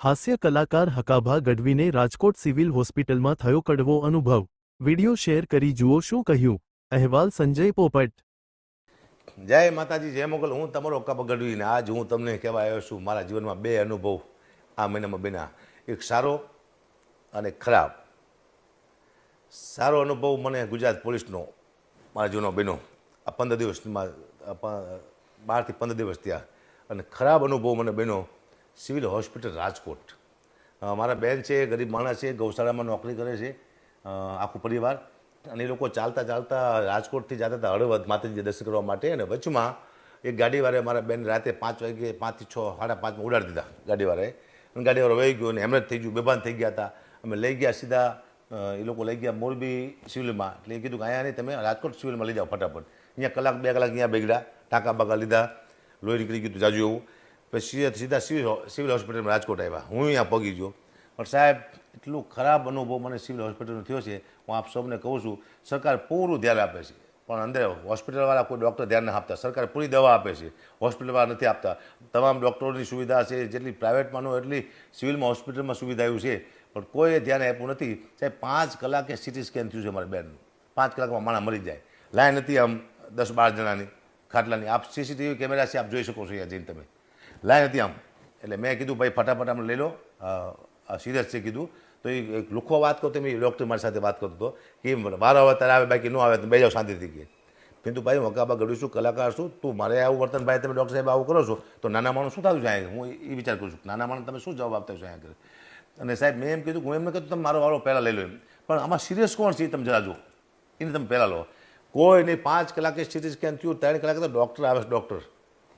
હાસ્ય કલાકાર હકાભા ગઢવીને રાજકોટ સિવિલ હોસ્પિટલમાં થયો કડવો અનુભવ. વિડિયો શેર કરી જુઓ શું કહ્યું? અહેવાલ સંજય પોપટ. જય માતાજી, જય મોગલ. હું તમારો હકાભા ગઢવીને આજ હું તમને કહેવા આવ્યો છું. મારા જીવનમાં બે અનુભવ આ મહિનામાં બેના એક સારો અને ખરાબ. સારો અનુભવ મને ગુજરાત પોલીસનો, મારા જૂનો બેનો આ પંદર દિવસમાં બારથી પંદર દિવસ ત્યાં અને ખરાબ અનુભવ મને બન્યો. Civil hospital Rajkot. મારા બેન છે, ગરીબ માણસ છે, ગૌશાળામાં નોકરી કરે છે આખું પરિવાર. અને એ લોકો ચાલતા ચાલતા રાજકોટથી જતા હતા હળવદ માતાજી દર્શન કરવા માટે અને વચમાં એક ગાડીવાળાએ મારા બેન રાતે પાંચ વાગે પાંચથી છ, સાડા પાંચમાં ઉડાડી દીધા ગાડીવાળાએ. અને ગાડીવાળો વહી ગયો અને હેમરેજ થઈ ગયું, બેભાન થઈ ગયા હતા. અમે લઈ ગયા સીધા એ લોકો લઈ ગયા મોરબી સિવિલમાં. એટલે એ કીધું કે અહીંયા નહીં, તમે રાજકોટ સિવિલમાં લઈ જાઓ ફટાફટ. અહીંયા કલાક, બે કલાક અહીંયા બેગડા ટાંકા બાકા લીધા, લોહી નીકળી ગયું જાજુ એવું. પછી સીધા સિવિલ સિવિલ હોસ્પિટલમાં રાજકોટ આવ્યા. હું અહીંયા પગી ગયો. પણ સાહેબ, એટલું ખરાબ અનુભવ મને સિવિલ હોસ્પિટલનો થયો છે. હું આપ સૌને કહું છું, સરકાર પૂરું ધ્યાન આપે છે. પણ અંદર હોસ્પિટલવાળા કોઈ ડૉક્ટર ધ્યાન ના આપતા. સરકાર પૂરી દવા આપે છે. હોસ્પિટલવાળા નથી આપતા. તમામ ડૉક્ટરોની સુવિધા છે. જેટલી પ્રાઇવેટમાં ન, એટલી સિવિલમાં હોસ્પિટલમાં સુવિધા એવું છે. પણ કોઈએ ધ્યાન આપ્યું નથી. સાહેબ, પાંચ કલાકે સિટી સ્કેન થયું છે મારા બેનનું. પાંચ કલાકમાં માણસ મરી જાય. લાઈન હતી આમ દસ બાર જણાની, ખાટલાની. આપ સીસીટીવી કેમેરા છે, આપ જોઈ શકો છો અહીંયા જઈને તમે. લાઈન હતી આમ. એટલે મેં કીધું, ભાઈ, ફટાફટ આમ લઈ લો. આ સિરિયસ છે કીધું. તો એ એક લુખો વાત કરતો મેં ડૉક્ટર મારી સાથે વાત કરતો હતો કે વારો આવે ત્યારે આવે, બાકી ન આવે તો બે જાઓ શાંતિથી કે. કીધું, ભાઈ, હું વકાબા ગડું છું, કલાકાર છું. તું મારે આવું વર્તન ભાઈ, તમે ડૉક્ટર સાહેબ આવું કરો છો, તો નાના માણસ શું થતું છે હું એ વિચાર કરું છું, નાના માણસ તમે શું જવાબ આપતા છો અહીંયા અને સાહેબ, મેં એમ કીધું, હું એમને કીધું તમે મારો વારો પહેલાં લઈ લો એમ. પણ આમાં સિરિયસ કોણ છે એ તમે જરા જુઓ. એને તમે પહેલાં લો. કોઈ નહીં, પાંચ કલાકે સિટી સ્કેન થયું? ત્રણ કલાકે તો ડૉક્ટર આવે છે ડૉક્ટર.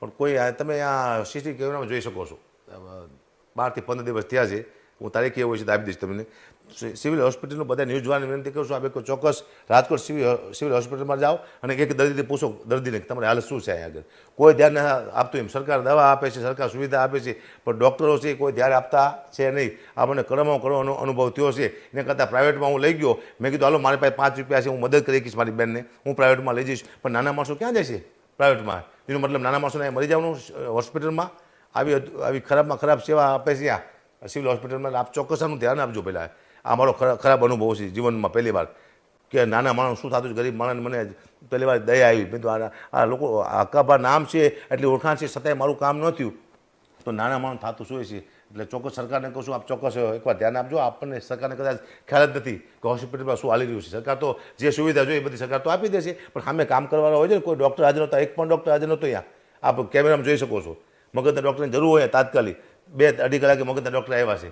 પણ કોઈ તમે આ સીસી કેમેરામાં જોઈ શકો છો. બારથી પંદર દિવસ થયા છે. હું તારીખ એવું છે આપી દઈશ તમને. સિવિલ હોસ્પિટલનું બધા ન્યૂઝ જોવાની વિનંતી કરું છું. આપણે ચોક્કસ રાજકોટ સિવિલ સિવિલ હોસ્પિટલમાં જાઓ અને એક દર્દીને પૂછો, દર્દીને તમારે હાલત શું છે અહીંયા આગળ. કોઈ ધ્યાન આપતું એમ. સરકાર દવા આપે છે, સરકાર સુવિધા આપે છે, પણ ડૉક્ટરો છે કોઈ ધ્યાન આપતા છે નહીં. આપણને કડમાં કરવાનો અનુભવ થયો છે. એને કરતાં પ્રાઇવેટમાં હું લઈ ગયો. મેં કીધું, હાલો, મારી પાસે પાંચ રૂપિયા છે. હું મદદ કરી શકીશ મારી બેનને. હું પ્રાઇવેટમાં લઈ જઈશ. પણ નાના માણસો ક્યાં જાય છે? પ્રાઇવેટમાં. એનો મતલબ નાના માણસોને મરી જવાનું હોસ્પિટલમાં. આવી આવી ખરાબમાં ખરાબ સેવા આપે છે આ. સિવિલ હોસ્પિટલમાં આપ ચોક્કસનું ધ્યાન આપજો પહેલાં. આ મારો ખરા- ખરાબ અનુભવ છે જીવનમાં પહેલી વાર. કે નાના માણસ શું થતું ગરીબ માણસ મને પહેલી વાર દયા આવી. મેં તો આ લોકો અકાબા નામ છે, એટલી ઓળખાણ છે, છતાંય મારું કામ ન થયું. તો નાના માણસ થતું શું હોય છે? એટલે ચોક્કસ સરકારને કહું છું, આપ ચોક્કસ એકવાર ધ્યાન આપજો. આપણને સરકારને કદાચ ખ્યાલ જ નથી કે હોસ્પિટલમાં શું હાલી રહ્યું છે. સરકાર તો જે સુવિધા જોઈએ એ બધી સરકાર તો આપી દેશે પણ સામે કામ કરવાના હોય છે કોઈ ડૉક્ટર હાજર નહોતા, એક પણ ડૉક્ટર હાજર નહોતો અહીંયા. આપ કેમેરામાં જોઈ શકો છો. મગજના ડૉક્ટરની જરૂર હોય તાત્કાલિક. બે અઢી કલાકે મગજના ડૉક્ટર આવ્યા છે.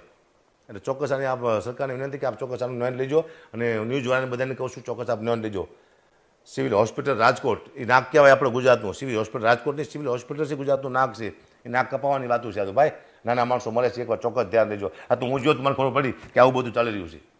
એટલે ચોક્કસ આની આપ સરકારને વિનંતી કે આપ ચોક્કસ આનું નોંધ લેજો અને ન્યૂઝ વાળાને બધાને કહું છું, ચોક્કસ આપ નોંધ લેજો. સિવિલ હોસ્પિટલ રાજકોટ, એ નાક કહેવાય આપણે ગુજરાતનું. સિવિલ હોસ્પિટલ રાજકોટની સિવિલ હોસ્પિટલ છે, ગુજરાતનું નાક છે. એ નાક કપાવવાની વાતું છે. તો ભાઈ, નાના માણસો મળે છે, એકવાર ચોક્કસ ધ્યાન દેજો. આ તો હું જો મને ખબર પડી કે આવું બધું ચાલી રહ્યું છે.